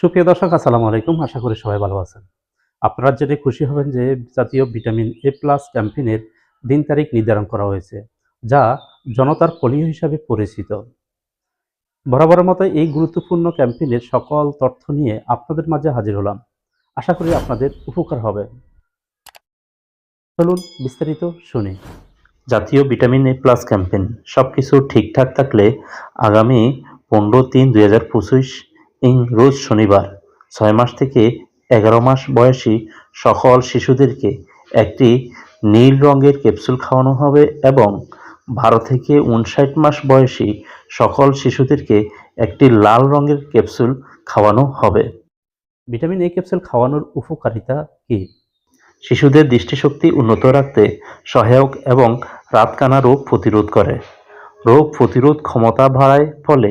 সুপ্রিয় দর্শক, আসসালামু আলাইকুম। আশা করি সবাই ভালো আছেন। আপনারা জেনে খুশি হবেন যে জাতীয় ভিটামিন এ প্লাস ক্যাম্পেইনের দিন তারিখ নির্ধারণ করা হয়েছে, যা জনতার পোলিও হিসাবে পরিচিত। বরাবরের মতো এই গুরুত্বপূর্ণ ক্যাম্পেইনের সকল তথ্য নিয়ে আপনাদের মাঝে হাজির হলাম। আশা করি আপনাদের উপকার হবে। চলুন বিস্তারিত শুনি। জাতীয় ভিটামিন এ প্লাস ক্যাম্পেইন সব কিছু ঠিকঠাক থাকলে আগামী পনেরো তিন দুই হাজার পঁচিশ রোজ শনিবার। ছয় মাস থেকে এগারো মাস বয়সী সকল শিশুদেরকে একটি নীল রঙের ক্যাপসুল খাওয়ানো হবে এবং বারো থেকে উনষাট মাস বয়সী সকল শিশুদেরকে একটি লাল রঙের ক্যাপসুল খাওয়ানো হবে। ভিটামিন এ ক্যাপসুল খাওয়ানোর উপকারিতা কী? শিশুদের দৃষ্টিশক্তি উন্নত রাখতে সহায়ক এবং রাতকানা রোগ প্রতিরোধ করে। রোগ প্রতিরোধ ক্ষমতা বাড়ায় ফলে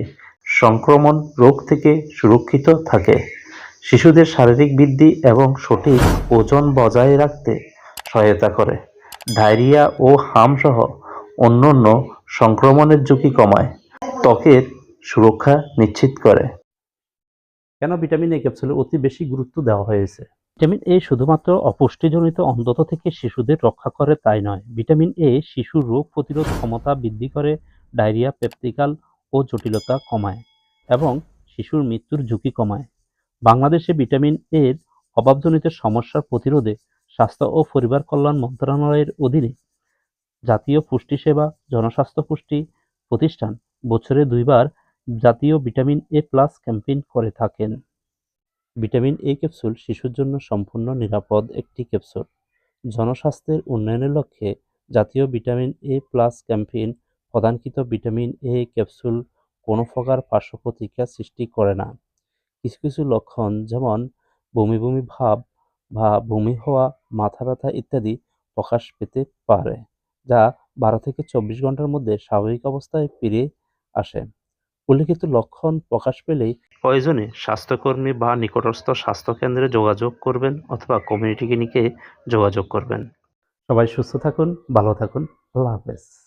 সংক্রমণ রোগ থেকে সুরক্ষিত থাকে। শিশুদের শারীরিক বৃদ্ধি এবং সঠিক ওজন বজায় রাখতে সহায়তা করে। ডায়রিয়া ও হামসহ অন্যান্য সংক্রমণের ঝুঁকি কমায়। ত্বকের সুরক্ষা নিশ্চিত করে। কেন ভিটামিন এ ক্যাপসুলে অতি বেশি গুরুত্ব দেওয়া হয়েছে? ভিটামিন এ শুধুমাত্র অপুষ্টিজনিত অন্ধতা থেকে শিশুদের রক্ষা করে তাই নয়। ভিটামিন এ শিশুর রোগ প্রতিরোধ ক্ষমতা বৃদ্ধি করে, ডায়রিয়া, পেপটিকাল ও জটিলতা কমায় এবং শিশুর মৃত্যুর ঝুঁকি কমায়। বাংলাদেশে ভিটামিন এর অভাবজনিত সমস্যার প্রতিরোধে স্বাস্থ্য ও পরিবার কল্যাণ মন্ত্রণালয়ের অধীনে জাতীয় পুষ্টি সেবা, জনস্বাস্থ্য পুষ্টি প্রতিষ্ঠান বছরে দুইবার জাতীয় ভিটামিন এ প্লাস ক্যাম্পেইন করে থাকেন। ভিটামিন এ ক্যাপসুল শিশুর জন্য সম্পূর্ণ নিরাপদ একটি ক্যাপসুল। জনস্বাস্থ্যের উন্নয়নের লক্ষ্যে জাতীয় ভিটামিন এ প্লাস ক্যাম্পেইন প্রদানকৃত ভিটামিন এ ক্যাপসুল কোনো প্রকার পার্শ্ব প্রতিক্রিয়া সৃষ্টি করে না। কিছু কিছু লক্ষণ যেমন বমি বমি ভাব বা বমি হওয়া, মাথা ব্যথা ইত্যাদি প্রকাশ পেতে পারে, যা বারো থেকে চব্বিশ ঘণ্টার মধ্যে স্বাভাবিক অবস্থায় ফিরে আসে। উল্লিখিত লক্ষণ প্রকাশ পেলেই প্রয়োজনে স্বাস্থ্যকর্মী বা নিকটস্থ স্বাস্থ্যকেন্দ্রে যোগাযোগ করবেন অথবা কমিউনিটি ক্লিনিকে যোগাযোগ করবেন। সবাই সুস্থ থাকুন, ভালো থাকুন, আল্লাহ হাফেজ।